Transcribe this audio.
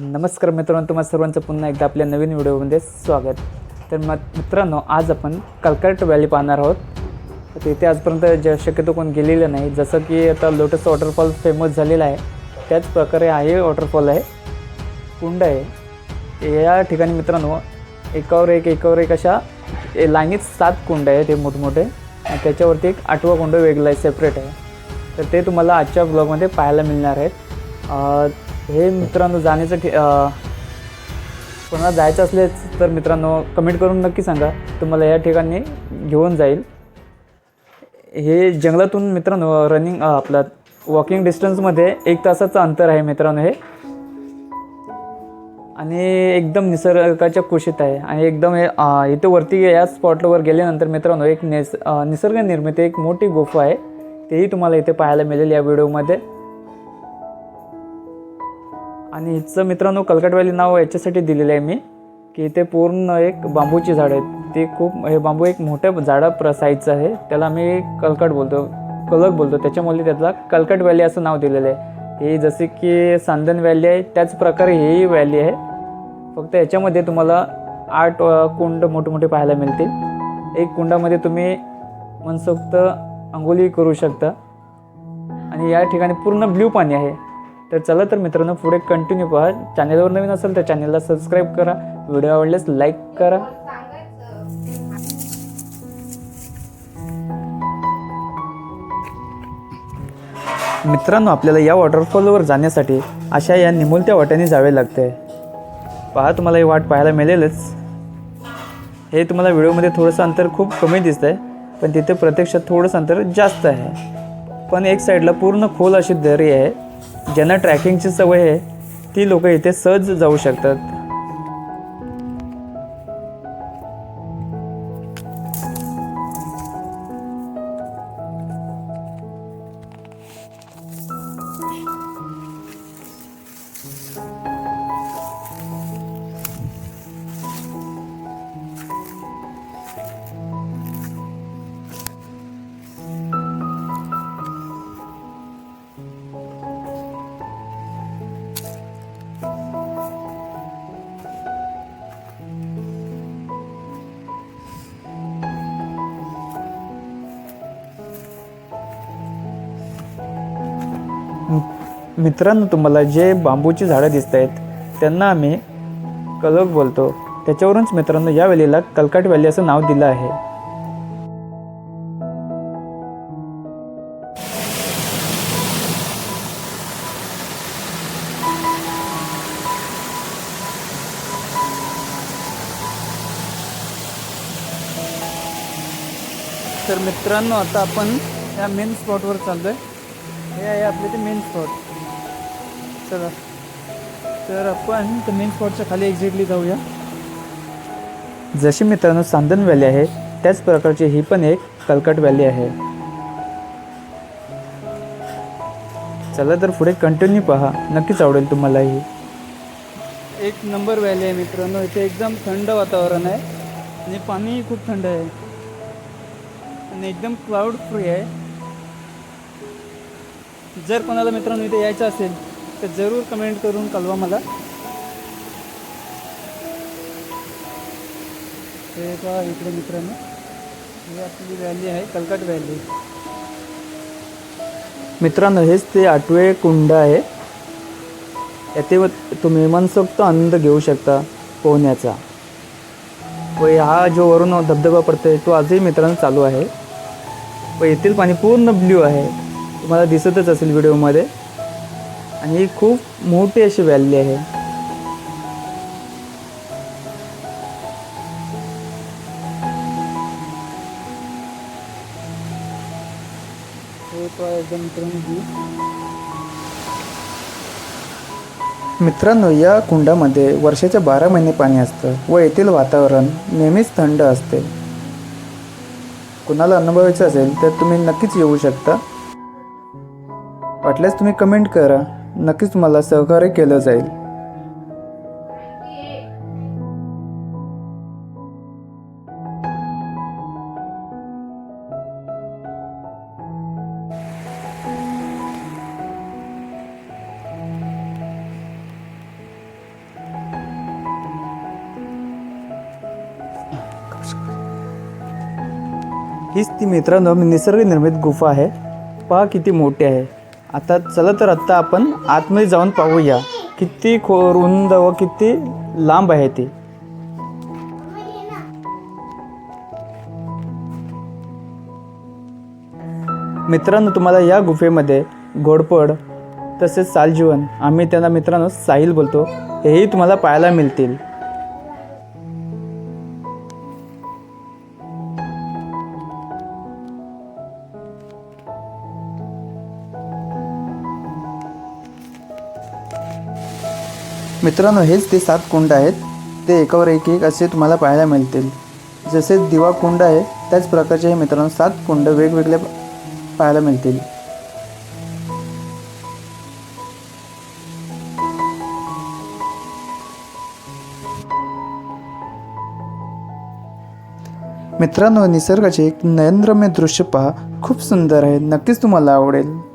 नमस्कार मित्रांनो तुम्हाला सर्वांचं पुन्हा एकदा आपल्या नवीन व्हिडिओमध्ये स्वागत. तर मग मित्रांनो आज आपण कलकट व्हॅली पाहणार आहोत. तर तिथे आजपर्यंत ज शक्यतो कोण गेलेलं नाही जसं की आता लोटस वॉटरफॉल फेमस झालेला आहे. त्याच प्रकारे आहे वॉटरफॉल आहे. कुंड आहे. या ठिकाणी मित्रांनो एकावर एक एकावर एक अशा ए- लाईनीत सात कुंड आहे ते मोठमोठे. आणि त्याच्यावरती एक आठवा कुंड वेगळा आहे सेपरेट आहे. तर ते तुम्हाला आजच्या ब्लॉगमध्ये पाहायला मिळणार आहेत. हे मित्रांनो जाण्याचं ठि कोणाला जायचं असलेच तर मित्रांनो कमेंट करून नक्की सांगा. तुम्हाला या ठिकाणी घेऊन जाईल. हे जंगलातून मित्रांनो रनिंग आपलं वॉकिंग डिस्टन्समध्ये एक तासाचं अंतर आहे मित्रांनो हे. आणि एकदम निसर्गाच्या कुशीत आहे. आणि एकदम हे इथे वरती या स्पॉटवर गेल्यानंतर मित्रांनो एक निस निसर्गनिर्मिती एक मोठी गुफा आहे. तेही तुम्हाला इथे पाहायला मिळेल या व्हिडिओमध्ये आणि हिचं मित्रांनो कलकट व्हॅली नाव याच्यासाठी दिलेलं आहे मी की इथे पूर्ण एक बांबूची झाडं आहेत. ते खूप हे बांबू एक मोठ्या झाडं प्र साईजचं आहे. त्याला आम्ही कलकट बोलतो कलक बोलतो. त्याच्यामुळे त्याला कलकट व्हॅली असं नाव दिलेलं आहे. हे जसे की सांदन व्हॅली आहे त्याच प्रकारे हेही व्हॅली आहे. फक्त याच्यामध्ये तुम्हाला आठ कुंड मोठे मोठे पाहायला मिळतील. एक कुंडामध्ये तुम्ही मनसोक्त अंघोळी करू शकता. आणि या ठिकाणी पूर्ण ब्ल्यू पाणी आहे. तर चला तर मित्रांनो पुढे कंटिन्यू पहा. चॅनलवर नवीन असेल तर चॅनलला सबस्क्राईब करा. व्हिडिओ आवडल्यास लाईक करा. मित्रांनो आपल्याला या वॉटरफॉलवर जाण्यासाठी अशा या निमुलत्या वाट्याने जावे लागते. पहा तुम्हाला ही वाट पाहायला मिळेलच. हे तुम्हाला व्हिडिओमध्ये थोडंसं अंतर खूप कमी दिसतं आहे पण तिथे प्रत्यक्षात थोडंसं अंतर जास्त आहे. पण एक साईडला पूर्ण खोल अशी दरी आहे. ज्यांना ट्रॅकिंगची सवय आहे ती लोक इथे सहज जाऊ शकतात. मित्रांनो तुम्हाला जे बांबूची झाडं दिसत आहेत त्यांना आम्ही कलक बोलतो. त्याच्यावरूनच मित्रांनो या वेलीला कलकाट व्हॅली असं नाव दिलं आहे. तर मित्रांनो आता आपण या मेन स्पॉटवर चाललो आहे हे आहे आपले ते मेन स्पॉट चला. तर आपण त्या मेन स्पॉटच्या खाली एक्झॅक्टली जाऊया. जशी मित्रांनो सांदन व्हॅली आहे त्याच प्रकारची ही पण एक कलकट व्हॅली आहे. चला तर पुढे कंटिन्यू पहा. नक्कीच आवडेल तुम्हाला ही एक नंबर व्हॅली आहे मित्रांनो. इथे एकदम थंड वातावरण आहे आणि पाणीही खूप थंड आहे. आणि एकदम क्लाउड फ्री आहे. जर कोणाला मित्रांनो इथे यायचं असेल तर जरूर कमेंट करून कळवा मला. ते इकडे मित्रांनो. ही आपली व्हॅली आहे कलकट व्हॅली मित्रांनो हेच ते आठवे कुंड आहे. येथे व तुम्ही मनसोक्त आनंद घेऊ शकता पोहण्याचा. व हा जो वरून धबधबा पडतो आहे तो आजही मित्रांनो चालू आहे. व येथील पाणी पूर्ण ब्ल्यू आहे. तुम्हाला दिसतच असेल व्हिडिओमध्ये आणि ही खूप मोठी अशी व्हॅली आहे. मित्रांनो मित्रांनो या कुंडामध्ये वर्षाच्या बारा महिने पाणी असतं व येथील वातावरण नेहमीच थंड असते. कुणाला अनुभवायचं असेल तर तुम्ही नक्कीच येऊ शकता. वाटल्यास तुम्ही कमेंट करा. नक्कीच मला सहकार्य केलं जाईल. हीच ती मित्रांनो निसर्गनिर्मित गुफा आहे. पहा किती मोठी आहे. आता चला तर आत्ता आपण आतमध्ये जाऊन पाहूया. किती खो रुंद व किती लांब आहे ती. मित्रांनो तुम्हाला या गुफेमध्ये घोडपड तसेच सालजीवन आम्ही त्यांना मित्रांनो साहिल बोलतो हेही तुम्हाला पाहायला मिळतील. मित्रांनो हेच ते सात कुंड आहेत. ते एकावर एक एक असे तुम्हाला पाहायला मिळतील. जसे दिवा कुंड आहे त्याच प्रकारचे हे मित्रांनो सात कुंड वेगवेगळे पाहायला मिळतील. मित्रांनो निसर्गाचे एक नयनरम्य दृश्य पहा. खूप सुंदर आहे. नक्कीच तुम्हाला आवडेल.